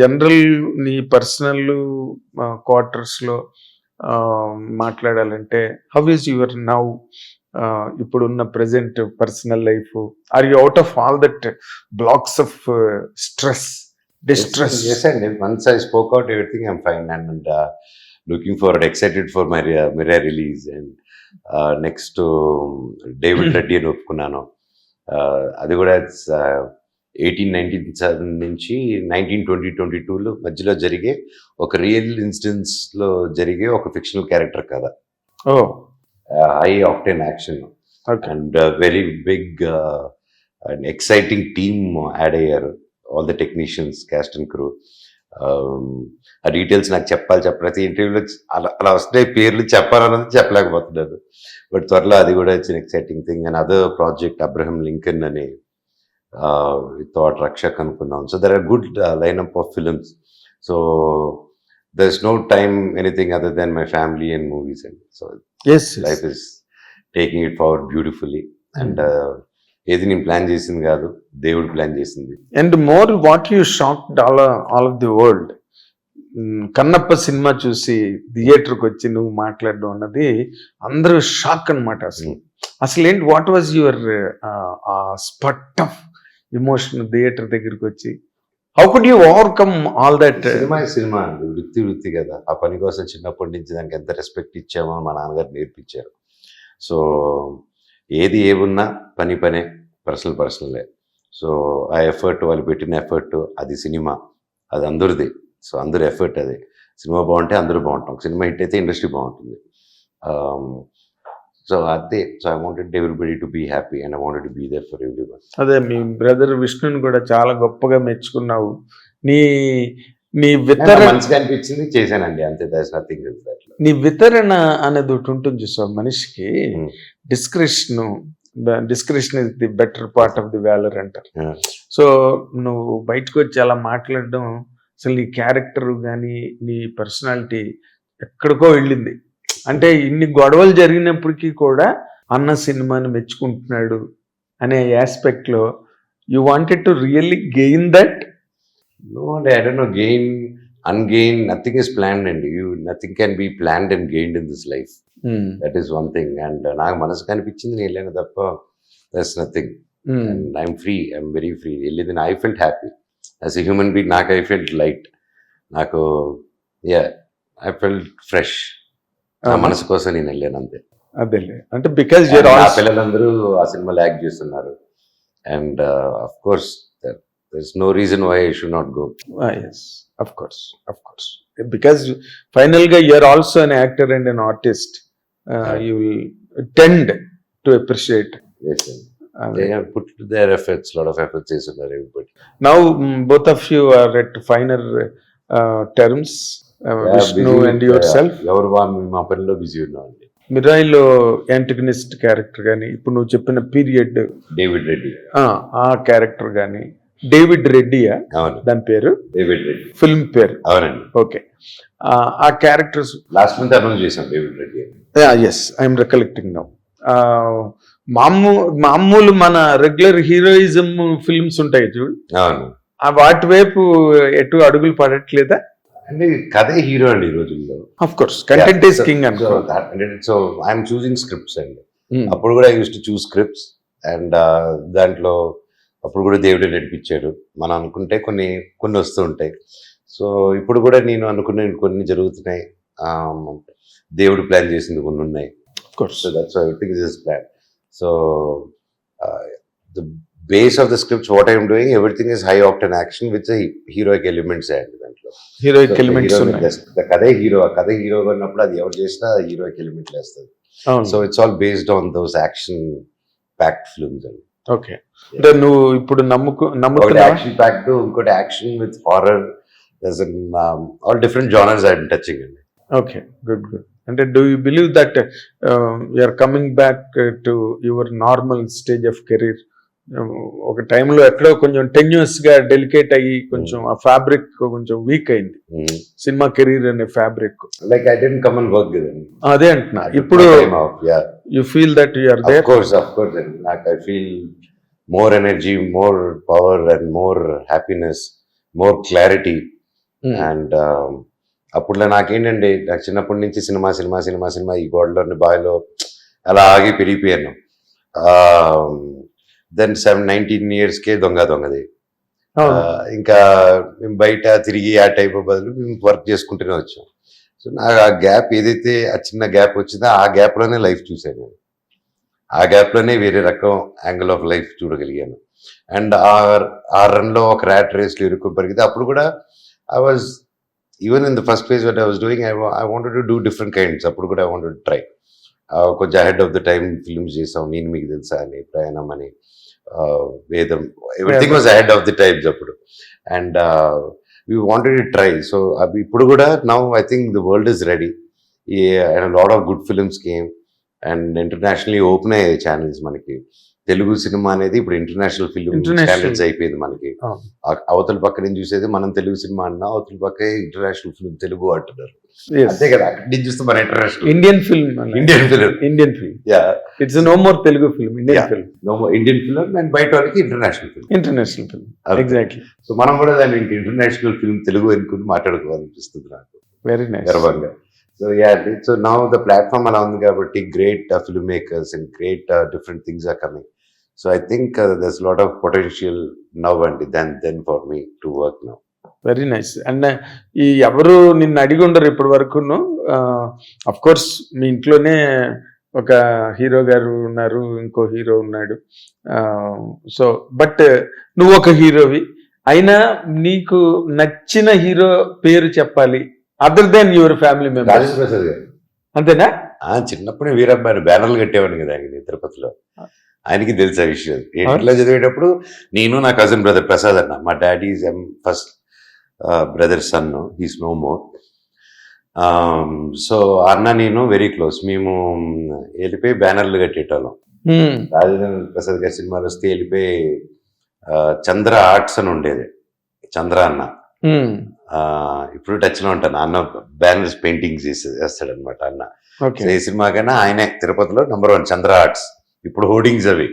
General నీ personal క్వార్టర్స్లో మాట్లాడాలంటే హౌ ఈజ్ యువర్ నౌ ఇప్పుడున్న present personal life? Are you out of all that blocks of stress distress? అండి once I spoke out everything I'm fine and looking far excited for my Mirai release and next David Reddy అని ఒప్పుకున్నాను. అది కూడా eighteen nineteen seven నుంచి nineteen twenty twenty టూలో మధ్యలో జరిగే ఒక రియల్ ఇన్స్టెన్స్లో జరిగే ఒక ఫిక్షనల్ క్యారెక్టర్ కదా high octane action. And very big and exciting team add అయ్యారు. All the technicians cast and crew ఆ డీటెయిల్స్ నాకు చెప్పాలి చెప్ప ప్రతి ఇంటర్వ్యూలో అలా అలా వస్తున్నాయి పేర్లు చెప్పాలన్నది చెప్పలేకపోతున్నారు బట్ త్వరలో అది కూడా it's exciting thing and other project Abraham Lincoln అని థాట్ రక్షక్ అనుకున్నాం. So there are good lineup of films so there is no time anything other than my family and movies and so as life is taking it forward beautifully and ఏది నేను plan చేసింది కాదు దేవుడు plan చేసింది. And more what you shocked all all of the world Kannappa cinema చూసి థియేటర్కి వచ్చి నువ్వు మాట్లాడడం అన్నది అందరూ షాక్ అన్నమాట అసలు. అసలు ఏంటి what was your spurt of emotion theatre దగ్గరికి వచ్చి how could you overcome all that cinema సినిమా అండి. వృత్తి వృత్తి కదా. ఆ పని కోసం చిన్నప్పటి నుంచి దానికి ఎంత రెస్పెక్ట్ ఇచ్చామో మా నాన్నగారు నేర్పించారు. సో ఏది ఏమున్నా పని పనే పర్సనల్ పర్సనలే సో ఆ ఎఫర్ట్ వాళ్ళు పెట్టిన ఎఫర్ట్ అది సినిమా. అది అందరిది. సో అందరి ఎఫర్ట్ అది. సినిమా బాగుంటే అందరూ బాగుంటాం. సినిమా హిట్ అయితే ఇండస్ట్రీ బాగుంటుంది. సో అదే. So I wanted everybody to be happy and I wanted to be there for every one అదే మీ బ్రదర్ విష్ణుని కూడా చాలా గొప్పగా మెచ్చుకున్నావు. నీ నీ వితరణ మంచిగా అనిపించింది చేశానండి. అంతే దస్ నథింగ్ నీ వితరణ అనేది ఒకటి ఉంటుంది చూసావు? మనిషికి. Description description is the better part of the valour అంటారు. సో నువ్వు బయటకు వచ్చి అలా మాట్లాడడం అసలు నీ క్యారెక్టర్ కానీ నీ పర్సనాలిటీ ఎక్కడికో వెళ్ళింది. అంటే ఇన్ని గొడవలు జరిగినప్పటికీ కూడా అన్న సినిమాని మెచ్చుకుంటున్నాడు అనే ఆస్పెక్ట్లో you wanted to really gain that No, I don't know. Gain, ungain, nothing is planned, and you nothing can be planned and gained in this life. That is one thing. And uh, నాకు మనసు కనిపించింది నేను వెళ్ళాను తప్ప that's nothing and I'm free I'm very free వెళ్ళింది I felt happy as a human being నాకు I felt light నాకు yeah I felt fresh నా మనసు కోసం నేను వెళ్ళాను అంతే. అదేలే. అంటే బికాజ్ పిల్లలందరూ ఆ సినిమాలో యాక్ట్ చేస్తున్నారు. And of course there no reason why I should not go yes of course of course because ఫైనల్గా you're also an actor and an artist you will tend to appreciate Yes, sir. They have put their efforts, lot of efforts చేస్తున్నారు everybody. Now both of you are at final terms Vishnu and yourself ఎవరు మా పనిలో busy ఉన్నామండి మిరాయిలో antagonist character కానీ ఇప్పుడు నువ్వు చెప్పిన period David Reddy ఆ క్యారెక్టర్ కానీ డేవిడ్ రెడ్డియా దాని పేరు? డేవిడ్ రెడ్డి ఫిల్మ్ పేరు. అవునండి. ఓకే ఆ క్యారెక్టర్స్ లాస్ట్ మంత్ అనౌన్స్ చేశాం David Reddy yes I'm recollecting now మామూ మామూలు మన రెగ్యులర్ హీరోయిజం ఫిల్మ్స్ ఉంటాయి చూడు. వాటి వైపు ఎటు అడుగులు పడట్లేదా? అంటే కథే హీరో అండి ఈ రోజుల్లో of course content is king అనుకో సో ఐఎమ్ చూసింగ్ స్క్రిప్ట్స్ అండి. Hmm. అప్పుడు కూడా used to choose scripts and దాంట్లో అప్పుడు కూడా దేవుడే నడిపించాడు. మనం అనుకుంటే కొన్ని కొన్ని వస్తూ ఉంటాయి. సో ఇప్పుడు కూడా నేను అనుకునే కొన్ని జరుగుతున్నాయి. Um, దేవుడు ప్లాన్ చేసింది కొన్ని ఉన్నాయి. Is is plan so the base of the scripts what I'm doing everything is high octane action with heroic elements అండి హీరోయిక్ ఎలిమెంట్స్ ఉన్నాయి కథే హీరో కథే హీరో ఉన్నప్పుడు అది ఎవరు చేసినా హీరోయిక్ ఎలిమెంట్ వేస్తుంది so it's all based on those action packed films అండి ఓకే అంటే నువ్వు ఇప్పుడు నమ్ముకు ఒకటి నమ్ముతున్నావా? యాక్షన్ ప్యాక్డ్ ఇంకోటి action with horror thus all different genres I touching అండి ఓకే గుడ్ గుడ్ అంటే do you believe that you're coming back to your normal stage of career ఒక టైంలో ఎక్కడో కొంచెం టెన్యూస్గా డెలికేట్ అయ్యి కొంచెం ఆ ఫ్యాబ్రిక్ కొంచెం వీక్ అయింది. సినిమా కెరీర్ అనే fabric like I didn't come and work అదే అంటున్నా. ఇప్పుడు yeah you feel that you're Of there course. And like I feel more energy, more power, and more happiness, more clarity. Hmm. And అప్పుడులో నాకేంటండి నాకు చిన్నప్పటి నుంచి cinema cinema cinema cinema ఈ గోడలోని బావిలో అలా ఆగి పెరిగిపోయాను. దెన్ సెవెన్ నైన్టీన్ ఇయర్స్కే దొంగ దొంగది. ఇంకా మేము బయట తిరిగి ఆ టైప్ బదులు మేము వర్క్ చేసుకుంటూనే వచ్చాం. సో నాకు ఆ గ్యాప్ ఏదైతే ఆ చిన్న గ్యాప్ వచ్చిందో ఆ గ్యాప్లోనే లైఫ్ చూశాను నేను. ఆ గ్యాప్లోనే వేరే రకం యాంగిల్ ఆఫ్ లైఫ్ చూడగలిగాను. అండ్ ఆ ఆ రన్లో ఒక ర్యాట్ రేస్లో ఇరుక్కుని పరిగితే అప్పుడు కూడా I was even in the first phase what I was doing I I wanted to do different kinds అప్పుడు కూడా ఐ వాంటెడ్ ట్రై కొంచెం ahead of the time films చేసాం. నేను మీకు తెలుసా అని ప్రయాణం అని. Vedam. Everything was ahead of the times అప్పుడు. And we wanted try so అవి ఇప్పుడు కూడా now I think the world is ready and lot of good films came and internationally open అయ్యాయి ఛానల్స్ మనకి. తెలుగు సినిమా అనేది ఇప్పుడు ఇంటర్నేషనల్ ఫిల్మ్. ఛానల్స్ అయిపోయింది మనకి. అవతల పక్క నుంచి చూసేది మనం తెలుగు సినిమా అన్నా అవతల పక్క ఇంటర్నేషనల్ ఫిల్మ్ తెలుగు అంటున్నారు. అంతే కదా. అక్కడి నుంచి చూస్తే మన international Indian film Indian film Indian film yeah it's no more Telugu film Indian. Film Indian film and బయట వాళ్ళకి international film international film exactly so మనం కూడా దాన్ని ఇంటర్నేషనల్ ఫిల్మ్ తెలుగు అనుకుని మాట్లాడుకోవాలనిపిస్తుంది నాకు. వెరీ నైస్ గర్వంగా. So yeah so now the platform అలా ఉంది కాబట్టి great film makers and great different things are coming so I think there's lot of potential now అండి then then for me to work now very nice and ఈ ఎవరు నిన్ను అడిగి ఉండరు ఇప్పటి వరకును అఫ్ కోర్స్ మీ ఇంట్లోనే ఒక హీరో గారు ఉన్నారు ఇంకో హీరో ఉన్నాడు. సో బట్ నువ్వు ఒక హీరోవి. అయినా నీకు నచ్చిన హీరో పేరు చెప్పాలి. Other than your family member Rajesh Prasad garu. అంతేనా? చిన్నప్పుడే వీరబ్బాయి బ్యానర్లు కట్టేవాడిని కదా ఆయన తిరుపతిలో. ఆయనకి తెలుసు ఆ విషయం. ఇంట్లో చదివేటప్పుడు నేను నా కజిన్ బ్రదర్ ప్రసాద్ అన్న మా daddy is M first brother son his no more so అన్న నేను వెరీ క్లోజ్ మేము వెళ్ళిపోయి బ్యానర్లు కట్టేటోళ్ళం. రాజేంద్ర ప్రసాద్ గారి సినిమాలు వస్తే వెళ్ళిపోయి చంద్ర ఆర్ట్స్ అని ఉండేది. చంద్ర అన్న. ఆ, ఇప్పుడు టచ్లో ఉంటాను. అన్న బ్యానర్స్ పెయింటింగ్స్ చేస్తాడు అనమాట అన్న. సినిమా కన్నా ఆయనే తిరుపతిలో నెంబర్ వన్ చంద్ర ఆర్ట్స్ ఇప్పుడు హోర్డింగ్స్ అవి.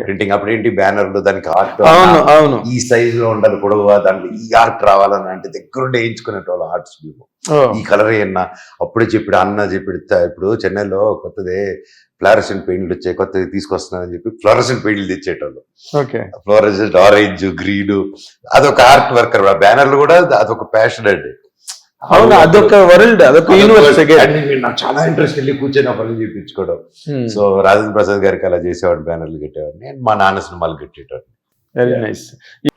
ప్రింటింగ్ అప్పుడు ఏంటి? బ్యానర్లు దానికి ఆర్ట్ అవును ఈ సైజ్లో ఉండాలి పొడవు దాంట్లో ఈ ఆర్ట్ రావాలని అంటే దగ్గరుండి వేయించుకునేటోళ్ళు ఆర్ట్స్ మేము. ఈ కలర్ అన్న? అప్పుడే చెప్పాడు అన్న చెప్పాడు "త- ఇప్పుడు చెన్నైలో కొత్తదే ఫ్లారసెంట్ పెయింట్లు వచ్చాయి కొత్తది తీసుకొస్తున్నానని చెప్పి ఫ్లోరసెంట్ పెయింట్లు తెచ్చేటోళ్ళు. ఫ్లోరసెంట్ ఆరెంజ్ గ్రీన్ అదొక ఆర్ట్ వర్కర్ బ్యానర్లు కూడా అదొక ప్యాషన్ అండి. అవును? అదొక వరల్డ్ అదొక యూనివర్స్ నాకు చాలా ఇంట్రెస్ట్ వెళ్ళి కూర్చొని ఆ పనులు చేయించుకోవడం సో రాజేంద్ర ప్రసాద్ గారికి అలా చేసేవాడు బ్యానర్లు కట్టేవాడిని. అండ్ మా నాన్న సినిమాలు కట్టేటోడిని. Very nice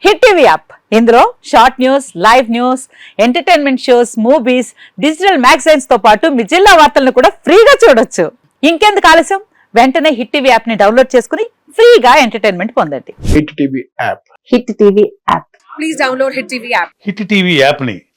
hit TV app. ఇందులో short news live news entertainment shows movies digital మ్యాగజైన్స్తో పాటు మీ జిల్లా వార్తలను కూడా ఫ్రీగా చూడొచ్చు. ఇంకెందుకు ఆలస్యం? వెంటనే హిట్ టీవీ యాప్ని డౌన్లోడ్ చేసుకుని ఫ్రీగా ఎంటర్టైన్మెంట్ పొందండి. Hit TV app. Hit TV app. Please download Hit TV app. Hit TV యాప్ని